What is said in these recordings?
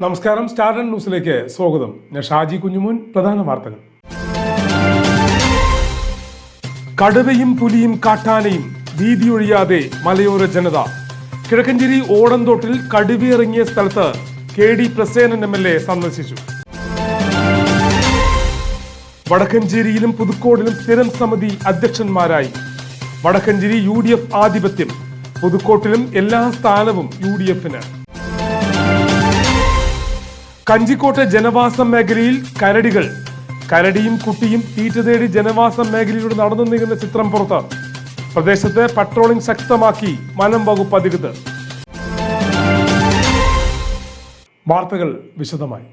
നമസ്കാരം സ്റ്റാർ ന്യൂസിലേക്ക് സ്വാഗതം. ഞാൻ ഷാജി കുഞ്ഞുമോൻ പ്രധാന വാർത്തകൾ. കടുവയും പുലിയും കാട്ടാനയും ഭീതിയൊഴിയാതെ മലയോര ജനത. കിഴക്കഞ്ചേരി ഓടന്തോട്ടിൽ കടുവയിറങ്ങിയ സ്ഥലത്ത് K D Prasenan M L A സന്ദർശിച്ചു. വടക്കഞ്ചേരിയിലും പുതുക്കോടിലും സ്ഥിരം സമിതി അധ്യക്ഷന്മാരായി. വടക്കഞ്ചേരി യു ഡി എഫ് ആധിപത്യം പുതുക്കോട്ടിലും എല്ലാ സ്ഥാനവും യു ഡി എഫിന്. കഞ്ചിക്കോട്ടെ ജനവാസം മേഖലയിൽ കരടികൾ. കരടിയും കുട്ടിയും തീറ്റ തേടി ജനവാസ മേഖലയിലൂടെ നടന്നു നീങ്ങുന്ന ചിത്രം പുറത്ത്. പ്രദേശത്തെ പട്രോളിംഗ് ശക്തമാക്കി വനം വകുപ്പ് അധികൃതർ. വാർത്തകൾ വിശദമായി.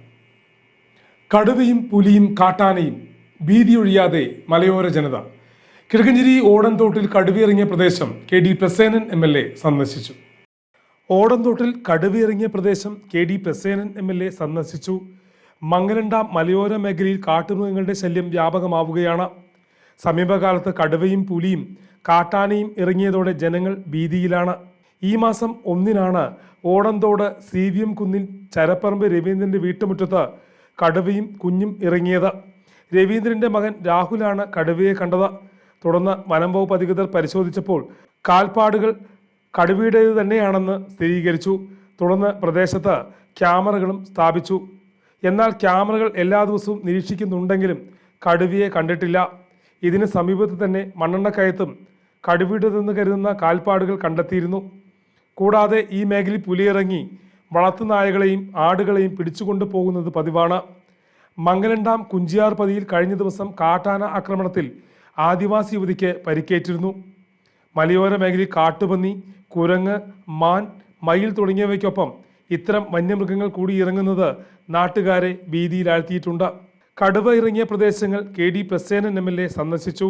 കടുവയും പുലിയും കാട്ടാനയും ഭീതിയൊഴിയാതെ മലയോര ജനത. കിഴക്കഞ്ചേരി ഓടൻതോട്ടിൽ കടുവയിറങ്ങിയ പ്രദേശം K D Prasenan M L A സന്ദർശിച്ചു. ഓടന്തോട്ടിൽ കടുവിറങ്ങിയ പ്രദേശം K D Prasenan M L A സന്ദർശിച്ചു. മംഗലണ്ട മലയോര മേഖലയിൽ കാട്ടുമൃഗങ്ങളുടെ ശല്യം വ്യാപകമാവുകയാണ്. സമീപകാലത്ത് കടുവയും പുലിയും കാട്ടാനയും ഇറങ്ങിയതോടെ ജനങ്ങൾ ഭീതിയിലാണ്. ഈ മാസം ഒന്നിനാണ് ഓടന്തോട് സി വി എം കുന്നിൽ ചരപ്പറമ്പ് രവീന്ദ്രന്റെ വീട്ടുമുറ്റത്ത് കടുവയും കുഞ്ഞും ഇറങ്ങിയത്. രവീന്ദ്രന്റെ മകൻ രാഹുലാണ് കടുവയെ കണ്ടത്. തുടർന്ന് വനം വകുപ്പ് അധികൃതർ പരിശോധിച്ചപ്പോൾ കാൽപ്പാടുകൾ കടുവയുടേത് തന്നെയാണെന്ന് സ്ഥിരീകരിച്ചു. തുടർന്ന് പ്രദേശത്ത് ക്യാമറകളും സ്ഥാപിച്ചു. എന്നാൽ ക്യാമറകൾ എല്ലാ ദിവസവും നിരീക്ഷിക്കുന്നുണ്ടെങ്കിലും കടുവയെ കണ്ടിട്ടില്ല. ഇതിന് സമീപത്ത് തന്നെ മണ്ണെണ്ണക്കയത്തും കടുവയുടേതെന്ന് കരുതുന്ന കാൽപ്പാടുകൾ കണ്ടെത്തിയിരുന്നു. കൂടാതെ ഈ മേഖലയിൽ പുലിയിറങ്ങി വളർത്തുനായകളെയും ആടുകളെയും പിടിച്ചുകൊണ്ടു പോകുന്നത് പതിവാണ്. മംഗലണ്ടാം കുഞ്ചിയാർപതിയിൽ കഴിഞ്ഞ ദിവസം കാട്ടാന ആക്രമണത്തിൽ ആദിവാസി യുവതിക്ക് പരിക്കേറ്റിരുന്നു. മലയോര മേഖലയിൽ കാട്ടുപന്നി കുരങ്ങ് മാൻ മയിൽ തുടങ്ങിയവയ്ക്കൊപ്പം ഇത്തരം വന്യമൃഗങ്ങൾ കൂടി ഇറങ്ങുന്നത് നാട്ടുകാരെ ഭീതിയിലാഴ്ത്തിയിട്ടുണ്ട്. കടുവ ഇറങ്ങിയ പ്രദേശങ്ങൾ K D Prasenan M L A സന്ദർശിച്ചു.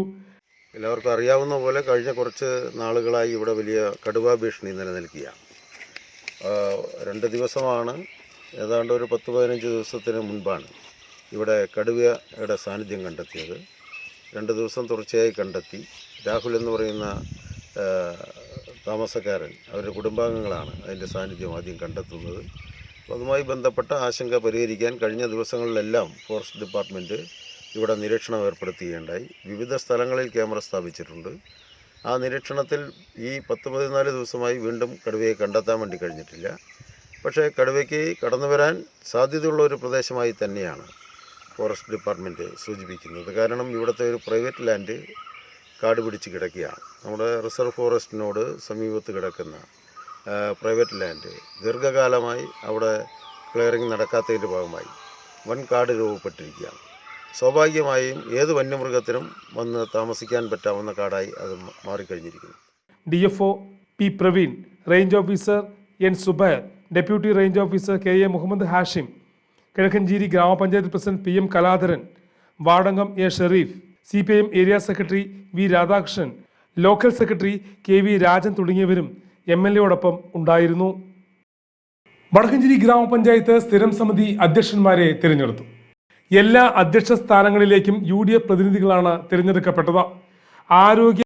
എല്ലാവർക്കും അറിയാവുന്ന പോലെ കഴിഞ്ഞ കുറച്ച് നാളുകളായി ഇവിടെ വലിയ കടുവ ഭീഷണി നിലനിൽക്കുകയാണ്. രണ്ട് ദിവസമാണ് ഏതാണ്ട് ഒരു പത്ത് പതിനഞ്ച് ദിവസത്തിന് മുൻപാണ് ഇവിടെ കടുവയുടെ സാന്നിധ്യം കണ്ടെത്തിയത്. രണ്ട് ദിവസം തുടർച്ചയായി കണ്ടെത്തി. രാഹുൽ എന്ന് പറയുന്ന താമസക്കാരൻ അവരുടെ കുടുംബാംഗങ്ങളാണ് അതിന്റെ സാന്നിധ്യം ആദ്യം കണ്ടെത്തുന്നത്. അതുമായി ബന്ധപ്പെട്ട ആശങ്ക പരിഹരിക്കാൻ കഴിഞ്ഞ ദിവസങ്ങളിലെല്ലാം ഫോറസ്റ്റ് ഡിപ്പാർട്ട്മെന്റ് ഇവിടെ നിരീക്ഷണം ഏർപ്പെടുത്തുകയുണ്ടായി. വിവിധ സ്ഥലങ്ങളിൽ ക്യാമറ സ്ഥാപിച്ചിട്ടുണ്ട്. ആ നിരീക്ഷണത്തിൽ ഈ പത്ത് പതിനാല് ദിവസമായി വീണ്ടും കടുവയെ കണ്ടെത്താൻ വേണ്ടി കഴിഞ്ഞിട്ടില്ല. പക്ഷേ കടുവയ്ക്ക് കടന്നു വരാൻ സാധ്യതയുള്ള ഒരു പ്രദേശമായി തന്നെയാണ് ഫോറസ്റ്റ് ഡിപ്പാർട്ട്മെന്റ് സൂചിപ്പിക്കുന്നത്. കാരണം ഇവിടുത്തെ ഒരു പ്രൈവറ്റ് ലാൻഡ് കാട് പിടിച്ച് കിടക്കുകയാണ്. നമ്മുടെ റിസർവ് ഫോറസ്റ്റിനോട് സമീപത്ത് കിടക്കുന്ന പ്രൈവറ്റ് ലാൻഡ് ദീർഘകാലമായി അവിടെ ക്ലിയറിംഗ് നടക്കാത്തതിന്റെ ഭാഗമായി വൻ കാട് രൂപപ്പെട്ടിരിക്കുകയാണ്. സ്വാഭാവികമായും ഏത് വന്യമൃഗത്തിനും വന്ന് താമസിക്കാൻ പറ്റാവുന്ന കാടായി അത് മാറിക്കഴിഞ്ഞിരിക്കുന്നു. D F O P Praveen range officer N Zubair deputy range officer K A Muhammad Hashim Kizhakkanchery ഗ്രാമപഞ്ചായത്ത് president P M Kaladharan വാടങ്ങം A Sherif C P M area secretary V Radhakrishnan local secretary K V Rajan തുടങ്ങിയവരും M L എയോടൊപ്പം ഉണ്ടായിരുന്നു. വടക്കഞ്ചേരി ഗ്രാമപഞ്ചായത്ത് സ്ഥിരം സമിതി അധ്യക്ഷന്മാരെ തിരഞ്ഞെടുത്തു. എല്ലാ അധ്യക്ഷ സ്ഥാനങ്ങളിലേക്കും U പ്രതിനിധികളാണ് തിരഞ്ഞെടുക്കപ്പെട്ടത്. ആരോഗ്യ